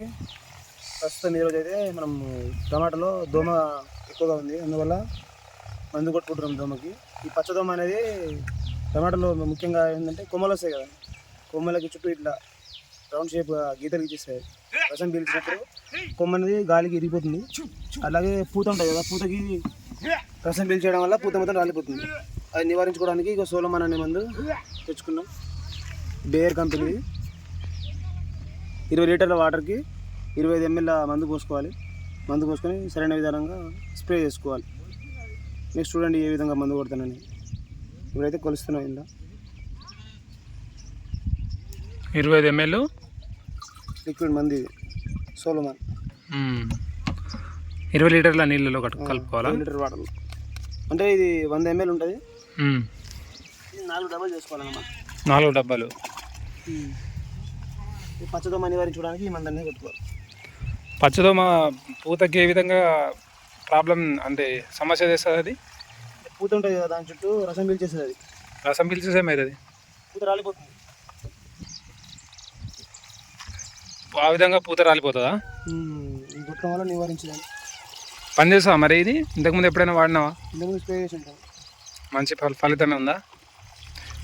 ప్రస్తుతం ఈరోజు అయితే మనం టమాటాలో దోమ ఎక్కువగా ఉంది. అందువల్ల మందు కొట్టుకుంటున్నాం దోమకి. ఈ పచ్చదోమ అనేది టమాటాలో ముఖ్యంగా ఏంటంటే కొమ్మలు వస్తాయి కదా. కొమ్మలకి చుట్టూ ఇట్లా రౌండ్ షేప్ గీతలు గీచేస్తాయి రసం పీల్చినప్పుడు కొమ్మ అనేది గాలికి ఇరిగిపోతుంది. అలాగే పూత ఉంటుంది కదా పూతకి రసం పీల్చేయడం వల్ల పూత మొత్తం రాలిపోతుంది. అది నివారించుకోవడానికి ఇక సోలమాన్ అనే మందు తెచ్చుకున్నాం. బేర్ కంపెనీ ఇరవై లీటర్ల వాటర్కి ఇరవై ఐదు ఎంఎల్ మందు పోసుకోవాలి. మందు పోసుకొని సరైన విధానంగా స్ప్రే చేసుకోవాలి. నెక్స్ట్ చూడండి ఏ విధంగా మందు కొడతానని. ఇప్పుడైతే కొలుస్తున్నాం ఇందా ఇరవై ఐదు ఎంఎల్? లిక్విడ్ మంది ఇది. సోలమాన్. ఇరవై లీటర్ల నీళ్ళలో కలుపుకోవాలా? Litre water. అంటే ఇది వంద ఎంఎల్ ఉంటుంది. నాలుగు డబ్బులు చేసుకోవాలన్నమాట. నాలుగు డబ్బాలు. ఈ పచ్చదోమ నివారించుకోవడానికి ఈ మందన్నీ కొట్టుకోవాలి పచ్చదోమ పూతకి ఏ విధంగా ప్రాబ్లం అంటే సమస్య చేస్తుంది అది? పూత ఉంటుంది కదా దాని చుట్టూ రసం పీల్చేస్తుంది అది. రసం పిలిచేసి ఏమవుతుంది పూత రాలిపోతుంది. ఆ విధంగా పూత రాలిపోతుందా? ఈ కొట్టడం వల్ల నివారించడానికి పని చేస్తావా మరి ఇది? ఇంతకుముందు ఎప్పుడైనా వాడినావా? ఇంతకుముందు స్ప్రే చేసి ఉంటాం. మంచి ఫల ఫలితమే ఉందా?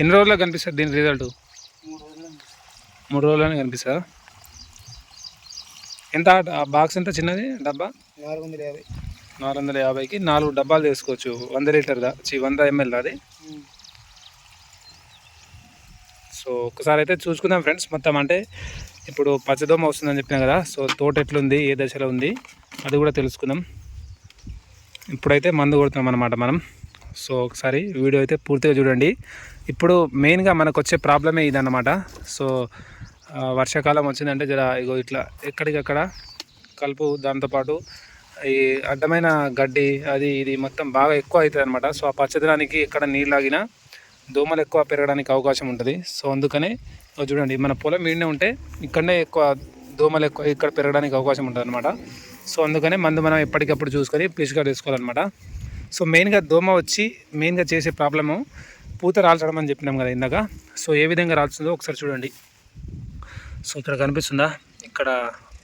ఎన్ని రోజుల్లో కనిపిస్తుంది దీని రిజల్ట్? మూడు రోజుల్లోనే కనిపిస్తుందా? ఎంత ఆ బాక్స్ ఎంత చిన్నది డబ్బా? నాలుగు వందల యాభై. నాలుగు వందల యాభైకి నాలుగు డబ్బాలు తీసుకోవచ్చు వంద లీటర్దా? చి వంద ఎంఎల్ అది? సో ఒకసారి అయితే చూసుకుందాం ఫ్రెండ్స్. మొత్తం అంటే ఇప్పుడు పచ్చదోమ వస్తుందని చెప్పినా కదా సో తోట ఎట్లుంది? ఏ దశలో ఉంది? అది కూడా తెలుసుకుందాం. ఇప్పుడైతే మందు కొడుతున్నాం అనమాట మనం. సో ఒకసారి వీడియో అయితే పూర్తిగా చూడండి. ఇప్పుడు మెయిన్గా మనకు వచ్చే ప్రాబ్లమే ఇదన్నమాట. సో వర్షాకాలం వచ్చిందంటే జర ఇగో ఇట్లా ఎక్కడికక్కడ కలుపు దాంతోపాటు ఈ అడ్డమైన గడ్డి అది ఇది మొత్తం బాగా ఎక్కువ అవుతుంది అనమాట సో ఆ పచ్చదనానికి ఎక్కడ నీళ్ళు ఆగినా దోమలు ఎక్కువ పెరగడానికి అవకాశం ఉంటుంది. సో అందుకనే చూడండి మన పొలం మీడనే ఉంటే ఇక్కడనే ఎక్కువ దోమలు ఎక్కువ ఇక్కడ పెరగడానికి అవకాశం ఉంటుంది అనమాట సో అందుకనే మందు మనం ఎప్పటికప్పుడు చూసుకొని పిచిగా తీసుకోవాలన్నమాట సో మెయిన్గా దోమ వచ్చి మెయిన్గా చేసే ప్రాబ్లము పూత రాల్చడం అని చెప్పినాం కదా ఇందాక. సో ఏ విధంగా రాల్చుందో ఒకసారి చూడండి. సో ఇక్కడ కనిపిస్తుందా? ఇక్కడ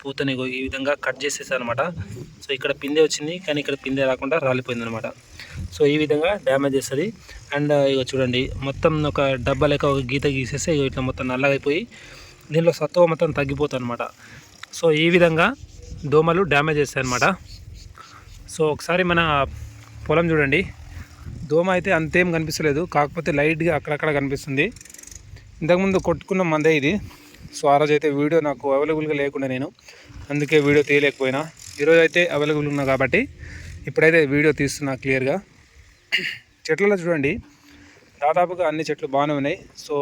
పూతని ఈ విధంగా కట్ చేసేసారు అనమాట సో ఇక్కడ పిందె వచ్చింది కానీ ఇక్కడ పిందె రాకుండా రాలిపోయింది అనమాట సో ఈ విధంగా డ్యామేజ్ చేస్తుంది. అండ్ ఇక చూడండి మొత్తం ఒక డబ్బా లెక్క ఒక గీత గీసేస్తే ఇట్లా మొత్తం నల్లగా అయిపోయి దీనిలో సత్వం మొత్తం తగ్గిపోతుంది అనమాట సో ఈ విధంగా దోమలు డ్యామేజ్ చేస్తాయి అనమాట సో ఒకసారి మన పొలం చూడండి. దోమ అయితే అంతేం కనిపిస్తలేదు. కాకపోతే లైట్గా అక్కడక్కడ కనిపిస్తుంది. ఇంతకుముందు కొట్టుకున్న మందే ఇది. సో ఆ రోజు అయితే వీడియో నాకు అవైలబుల్గా లేకుండా నేను అందుకే వీడియో తీయలేకపోయినా. ఈరోజు అయితే అవైలబుల్ ఉన్నా కాబట్టి ఇప్పుడైతే వీడియో తీస్తున్నా క్లియర్గా. చెట్లలో చూడండి దాదాపుగా అన్ని చెట్లు బాగానే ఉన్నాయి. సో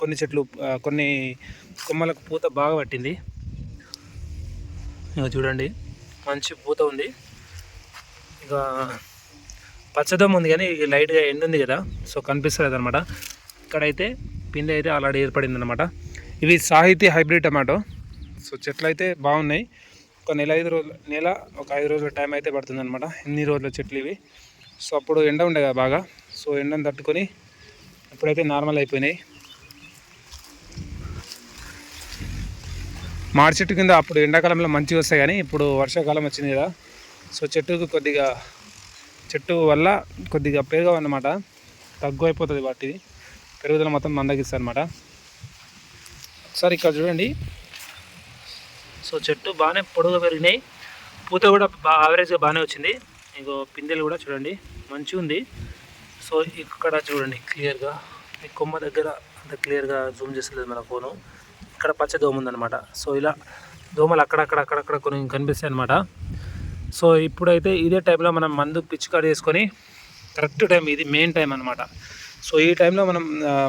కొన్ని చెట్లు కొన్ని కొమ్మలకు పూత బాగా పట్టింది. ఇక చూడండి మంచి పూత ఉంది. ఇక పచ్చదమ్మ ఉంది కానీ లైట్గా ఎండ్ ఉంది కదా సో కనిపిస్తుంది అనమాట ఇక్కడైతే పిండి అయితే ఆల్రెడీ ఏర్పడింది అనమాట ఇవి సాహితీ హైబ్రిడ్ టమాటో. సో చెట్లు అయితే బాగున్నాయి. ఒక నెల ఐదు రోజులు నెల ఒక ఐదు రోజుల టైం అయితే పడుతుంది అనమాట ఎన్ని రోజుల చెట్లు ఇవి? సో అప్పుడు ఎండ ఉండే కదా బాగా. సో ఎండను తట్టుకొని ఇప్పుడైతే నార్మల్ అయిపోయినాయి. మాడి చెట్టు కింద అప్పుడు ఎండాకాలంలో మంచిగా వస్తాయి కానీ ఇప్పుడు వర్షాకాలం వచ్చింది కదా. సో చెట్టుకు కొద్దిగా చెట్టు వల్ల కొద్దిగా పెరగవు అన్నమాట తగ్గు అయిపోతుంది వాటిది. పెరుగుదల మొత్తం మందగిస్తుంది అనమాట ఒకసారి ఇక్కడ చూడండి. సో చెట్టు బాగానే పొడవు పెరిగినాయి. పూత కూడా బాగా యావరేజ్గా బాగానే వచ్చింది. ఇంకో పిందెలు కూడా చూడండి. మంచిగా ఉంది. సో ఇక్కడ చూడండి క్లియర్గా. ఈ కొమ్మ దగ్గర అంత క్లియర్గా జూమ్ చేసలేదు మన ఫోను. ఇక్కడ పచ్చ దోమ ఉందన్నమాట. సో ఇలా దోమలు అక్కడక్కడ అక్కడక్కడ కొన్ని కనిపిస్తాయి అనమాట సో ఇప్పుడైతే ఇదే టైంలో మనం మందు పిచికారి చేసుకొని కరెక్ట్ టైం ఇది మెయిన్ టైం అనమాట సో ఈ టైంలో మనం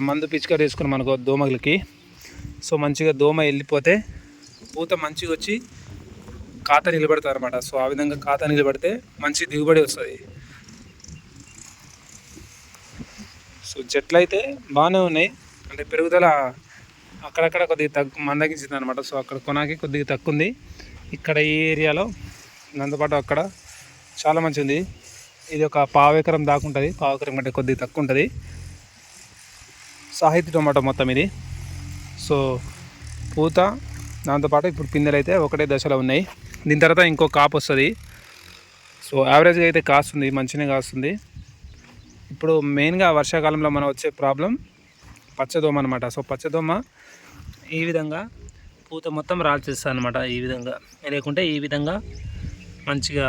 మందు పిచికారి చేసుకుని మనకు దోమలకి. సో మంచిగా దోమ వెళ్ళిపోతే పూత మంచిగా వచ్చి ఖాతా నిలబెడతారు అనమాట సో ఆ విధంగా ఖాతా నిలబడితే మంచి దిగుబడి వస్తుంది. సో చెట్లు అయితే బాగానే ఉన్నాయి. అంటే పెరుగుదల అక్కడక్కడ కొద్దిగా తగ్గు మందగించింది అనమాట సో అక్కడ కొనాకి కొద్దిగా తక్కువ ఉంది ఇక్కడ ఈ ఏరియాలో దాంతోపాటు అక్కడ చాలా మంచి ఉంది ఇది ఒక పావెకరం ఎకరం దాకా ఉంటుంది. పావు ఎకరం కంటే కొద్దిగా తక్కువ ఉంటుంది సాహిత్య టొమాటో మొత్తం ఇది. సో పూత దాంతోపాటు ఇప్పుడు పిందెలు అయితే ఒకటే దశలో ఉన్నాయి. దీని తర్వాత ఇంకో కాపు వస్తుంది. సో యావరేజ్గా అయితే కాస్తుంది మంచిగా కాస్తుంది. ఇప్పుడు మెయిన్గా వర్షాకాలంలో మనం వచ్చే ప్రాబ్లం పచ్చదోమ అనమాట సో పచ్చదోమ ఈ విధంగా పూత మొత్తం రాల్చేస్తుంది అనమాట ఈ విధంగా. లేకుంటే ఈ విధంగా మంచిగా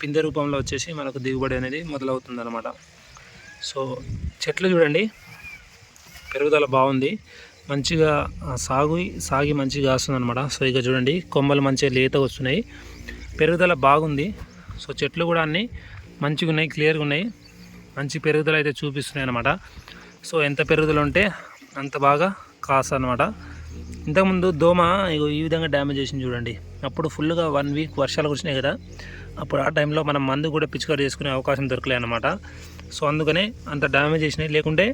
పిందె రూపంలో వచ్చేసి మనకు దిగుబడి అనేది మొదలవుతుంది అనమాట సో చెట్లు చూడండి పెరుగుదల బాగుంది. మంచిగా సాగు సాగి మంచిగా వస్తుంది అనమాట సో ఇక చూడండి కొమ్మలు మంచిగా లేత వస్తున్నాయి. పెరుగుదల బాగుంది. సో చెట్లు కూడా అన్నీ మంచిగా ఉన్నాయి క్లియర్గా ఉన్నాయి. మంచి పెరుగుదల అయితే చూపిస్తున్నాయి అనమాట సో ఎంత పెరుగుదల ఉంటే అంత బాగా కాస్త అనమాట ఇంతకుముందు దోమ ఇగో ఈ విధంగా డ్యామేజ్ చేసింది చూడండి. అప్పుడు ఫుల్గా వన్ వీక్ వర్షాలు కురిసినాయి కదా. అప్పుడు ఆ టైంలో మనం మందు కూడా పిచికారి చేసుకునే అవకాశం దొరకలే అనమాట సో అందుకనే అంత డ్యామేజ్ చేసినాయి. లేకుంటే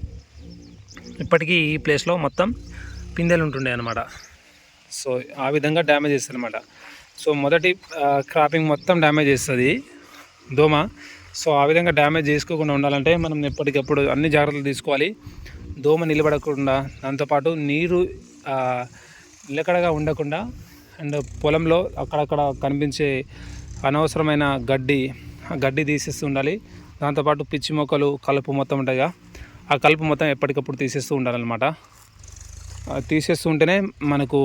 ఇప్పటికీ ఈ ప్లేస్లో మొత్తం పిందెలు ఉంటుండే అనమాట సో ఆ విధంగా డ్యామేజ్ చేస్తుంది అనమాట సో మొదటి క్రాపింగ్ మొత్తం డ్యామేజ్ చేస్తుంది దోమ. సో ఆ విధంగా డ్యామేజ్ చేసుకోకుండా ఉండాలంటే మనం ఎప్పటికప్పుడు అన్ని జాగ్రత్తలు తీసుకోవాలి. దోమ నిలబడకుండా దాంతోపాటు నీరు నిలకడగా ఉండకుండా అండ్ పొలంలో అక్కడక్కడ కనిపించే అనవసరమైన గడ్డి ఆ గడ్డి తీసేస్తూ ఉండాలి. దాంతోపాటు పిచ్చి మొక్కలు కలుపు మొత్తం ఉంటాయిగా ఆ కలుపు మొత్తం ఎప్పటికప్పుడు తీసేస్తూ ఉండాలన్నమాట. తీసేస్తూ ఉంటేనే మనకు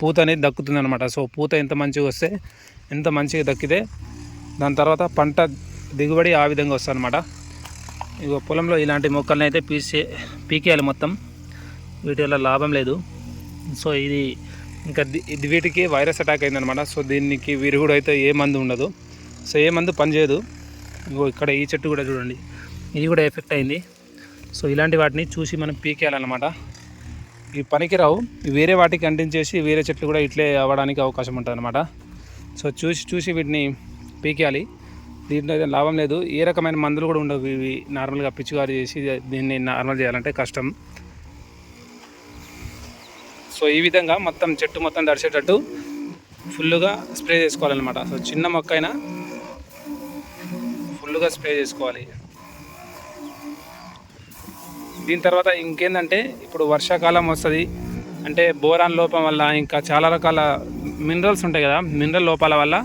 పూత అనేది దక్కుతుంది అనమాట సో పూత ఎంత మంచిగా వస్తే ఎంత మంచిగా దక్కితే దాని తర్వాత పంట దిగుబడి ఆ విధంగా వస్తుంది అనమాట ఇగో పొలంలో ఇలాంటి మొక్కలను అయితే పీసే పీకేయాలి మొత్తం. వీటి వల్ల లాభం లేదు. సో ఇది ఇంకా ఇది వీటికి వైరస్ అటాక్ అయిందనమాట సో దీనికి విరుగుడు అయితే ఏ మందు ఉండదు. సో ఏ మందు పనిచేయదు. ఇగో ఇక్కడ ఈ చెట్టు కూడా చూడండి. ఇది కూడా ఎఫెక్ట్ అయింది. సో ఇలాంటి వాటిని చూసి మనం పీకేయాలన్నమాట. ఈ పనికిరావు. వేరే వాటికి అంటించేసి వేరే చెట్లు కూడా ఇట్లే అవ్వడానికి అవకాశం ఉంటుంది అనమాట సో చూసి చూసి వీటిని పీకేయాలి. దీంట్లో అయితే లాభం లేదు. ఏ రకమైన మందులు కూడా ఉండవు. ఇవి నార్మల్గా పిచ్చిగారు చేసి దీన్ని నార్మల్ చేయాలంటే కష్టం. సో ఈ విధంగా మొత్తం చెట్టు మొత్తం దడిచేటట్టు ఫుల్గా స్ప్రే చేసుకోవాలన్నమాట. సో చిన్న మొక్క అయినా ఫుల్గా స్ప్రే చేసుకోవాలి. దీని తర్వాత ఇంకేందంటే ఇప్పుడు వర్షాకాలం వస్తుంది. అంటే బోరాన్ లోపం వల్ల ఇంకా చాలా రకాల మినరల్స్ ఉంటాయి కదా మినరల్ లోపాల వల్ల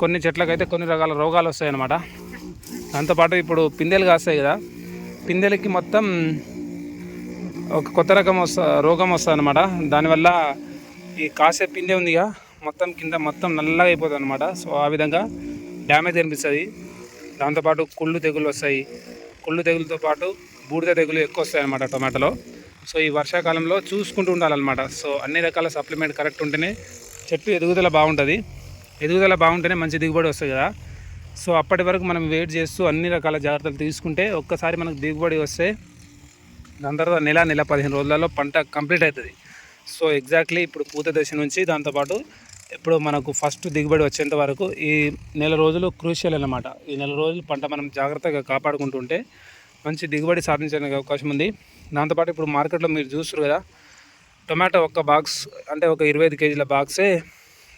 కొన్ని చెట్లకైతే కొన్ని రకాల రోగాలు వస్తాయి అన్నమాట దాంతోపాటు ఇప్పుడు పిందెలు కాస్తాయి కదా పిందెలకి మొత్తం ఒక కొత్త రకం వస్తా రోగం వస్తుంది అనమాట దానివల్ల ఈ కాసే పిందె ఉందిగా మొత్తం కింద మొత్తం నల్లగా అయిపోతుంది అనమాట సో ఆ విధంగా డ్యామేజ్ అనిపిస్తుంది. దాంతోపాటు కుళ్ళు తెగులు వస్తాయి. కుళ్ళు తెగులతో పాటు బూడిద తెగులు ఎక్కువ వస్తాయన్నమాట టొమాటోలో. సో ఈ వర్షాకాలంలో చూసుకుంటూ ఉండాలన్నమాట. సో అన్ని రకాల సప్లిమెంట్ కరెక్ట్ ఉంటేనే చెట్టు ఎదుగుదల బాగుంటుంది. ఎదుగుదల బాగుంటేనే మంచి దిగుబడి వస్తుంది కదా. సో అప్పటి వరకు మనం వెయిట్ చేస్తూ అన్ని రకాల జాగ్రత్తలు తీసుకుంటే ఒక్కసారి మనకు దిగుబడి వస్తే దాని తర్వాత నెల నెల పదిహేను రోజులలో పంట కంప్లీట్ అవుతుంది సో ఎగ్జాక్ట్లీ ఇప్పుడు పూత దశ నుంచి దాంతోపాటు ఇప్పుడు మనకు ఫస్ట్ దిగుబడి వచ్చేంత వరకు ఈ నెల రోజులు క్రూషియల్ అన్నమాట. ఈ నెల రోజులు పంట మనం జాగ్రత్తగా కాపాడుకుంటుంటే మంచి దిగుబడి సాధించడానికి అవకాశం ఉంది. దాంతోపాటు ఇప్పుడు మార్కెట్లో మీరు చూస్తారు కదా టొమాటో ఒక్క బాక్స్ అంటే ఒక ఇరవై ఐదు కేజీల బాక్సే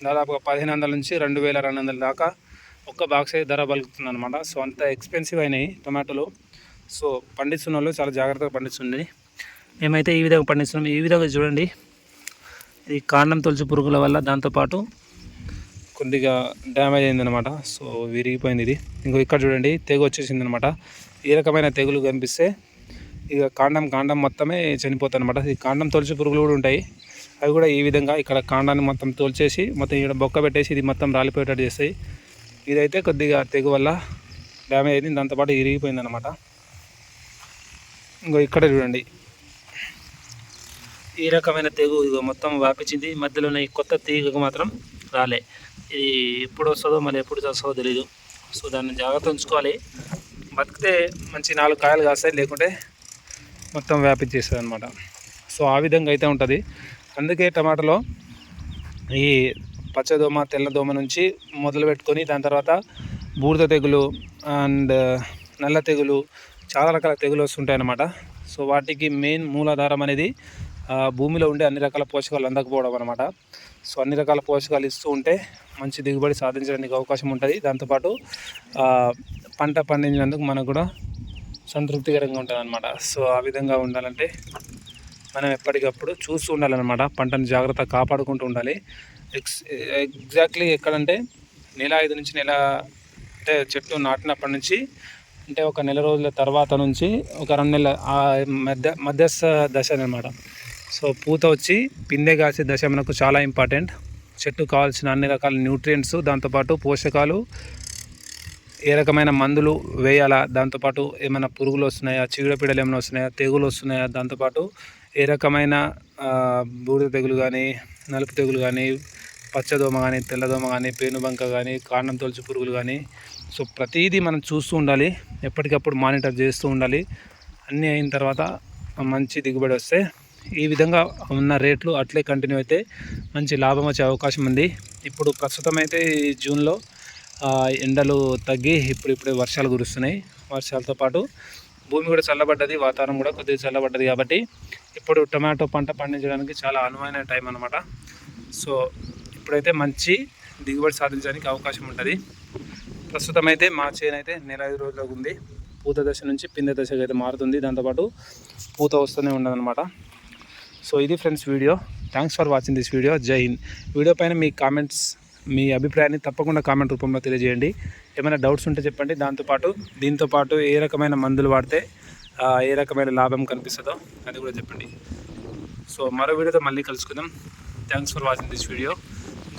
దాదాపుగా పదిహేను వందల నుంచి రెండు వేల రెండు వందల దాకా ఒక్క బాక్సే ధర పలుకుతుంది అనమాట సో అంత ఎక్స్పెన్సివ్ అయినాయి టొమాటోలు. సో పండిస్తున్న వాళ్ళు చాలా జాగ్రత్తగా పండిస్తుంది. మేమైతే ఈ విధంగా పండిస్తున్నాం. ఈ విధంగా చూడండి. ఈ కాండం తొలచు పురుగుల వల్ల దాంతోపాటు కొద్దిగా డ్యామేజ్ అయిందనమాట సో విరిగిపోయింది ఇది. ఇంకో ఇక్కడ చూడండి తెగ వచ్చేసింది అనమాట ఈ రకమైన తెగులు కనిపిస్తే ఇక కాండం కాండం మొత్తమే చనిపోతుంది అనమాట ఈ కాండం తొలిచి పురుగులు కూడా ఉంటాయి. అవి కూడా ఈ విధంగా ఇక్కడ కాండాన్ని మొత్తం తోల్చేసి మొత్తం ఇక్కడ బొక్క పెట్టేసి ఇది మొత్తం రాలిపోయేటట్టు చేస్తాయి. ఇదైతే కొద్దిగా తెగు వల్ల డ్యామేజ్ అయింది. దాంతోపాటు ఇరిగిపోయింది అనమాట ఇంకో ఇక్కడ చూడండి. ఈ రకమైన తెగు ఇక మొత్తం వ్యాపించింది. మధ్యలో ఉన్న ఈ కొత్త తీగకు మాత్రం రాలే. ఇది ఎప్పుడు వస్తుందో మళ్ళీ ఎప్పుడు వస్తుందో తెలియదు సో దాన్ని జాగ్రత్త ఉంచుకోవాలి. బతికితే మంచి నాలుగు కాయలు కాస్తాయి లేకుంటే మొత్తం వ్యాపించేస్తుంది అనమాట సో ఆ విధంగా అయితే ఉంటుంది. అందుకే టమాటాలో ఈ పచ్చదోమ తెల్లదోమ నుంచి మొదలు పెట్టుకొని దాని తర్వాత బూడిద తెగులు అండ్ నల్ల తెగులు చాలా రకాల తెగులు వస్తుంటాయి అన్నమాట. సో వాటికి మెయిన్ మూలాధారం అనేది భూమిలో ఉండే అన్ని రకాల పోషకాలు అందకపోవడం అనమాట సో అన్ని రకాల పోషకాలు ఇస్తూ ఉంటే మంచి దిగుబడి సాధించడానికి అవకాశం ఉంటుంది. దాంతోపాటు పంట పండించినందుకు మనకు కూడా సంతృప్తికరంగా ఉంటుంది అనమాట సో ఆ విధంగా ఉండాలంటే మనం ఎప్పటికప్పుడు చూస్తూ ఉండాలన్నమాట. పంటను జాగ్రత్తగా కాపాడుకుంటూ ఉండాలి. ఎక్స్ ఎగ్జాక్ట్లీ ఎక్కడంటే నెల ఐదు నుంచి నెల అంటే చెట్టు నాటినప్పటి నుంచి అంటే ఒక నెల రోజుల తర్వాత నుంచి ఒక రెండు నెలల మధ్య మధ్యస్థ దశ అనమాట సో పూత వచ్చి పిందె కాసే దశ మనకు చాలా ఇంపార్టెంట్. చెట్టు కావాల్సిన అన్ని రకాల న్యూట్రియంట్స్ దాంతోపాటు పోషకాలు ఏ రకమైన మందులు వేయాలా దాంతోపాటు ఏమైనా పురుగులు వస్తున్నాయా చీడపీడలు ఏమైనా వస్తున్నాయా తెగులు వస్తున్నాయా దాంతోపాటు ఏ రకమైన బూడిద తెగులు కానీ నలుపు తెగులు కానీ పచ్చదోమ కానీ తెల్లదోమ కానీ పేనుబంక కానీ కాండం తొలచి పురుగులు కానీ సో ప్రతిదీ మనం చూస్తూ ఉండాలి ఎప్పటికప్పుడు మానిటర్ చేస్తూ ఉండాలి. అన్నీ అయిన తర్వాత మంచి దిగుబడి వస్తే ఈ విధంగా ఉన్న రేట్లు అట్లే కంటిన్యూ అయితే మంచి లాభం వచ్చే అవకాశం ఉంది. ఇప్పుడు ప్రస్తుతం అయితే జూన్లో ఎండలు తగ్గి ఇప్పుడు ఇప్పుడే వర్షాలు కురుస్తున్నాయి. వర్షాలతో పాటు భూమి కూడా చల్లబడ్డది వాతావరణం కూడా కొద్దిగా చల్లబడ్డది కాబట్టి ఇప్పుడు టమాటో పంట పండించడానికి చాలా అనువైన టైం అనమాట సో ఇప్పుడైతే మంచి దిగుబడి సాధించడానికి అవకాశం ఉంటుంది. ప్రస్తుతం అయితే మా చేను అయితే నెల ఐదు రోజులకు ఉంది. పూత దశ నుంచి పిందె దశకు అయితే మారుతుంది. దాంతోపాటు పూత వస్తూనే ఉండదన్నమాట సో ఇది friends video. Thanks for watching this video Jai Hind video పైన మీ కామెంట్స్ మీ అభిప్రాయాన్ని తప్పకుండా కామెంట్ రూపంలో తెలియజేయండి. ఏమైనా డౌట్స్ ఉంటే చెప్పండి. దాంతోపాటు దీంతోపాటు ఏ రకమైన మందులు వాడితే ఏ రకమైన లాభం కనిపిస్తుందో అది కూడా చెప్పండి. సో మరో వీడియోతో మళ్ళీ కలుసుకుందాం. Thanks for watching this video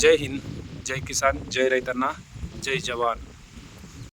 Jai Hind Jai Kisan జై రైతన్న జై జవాన్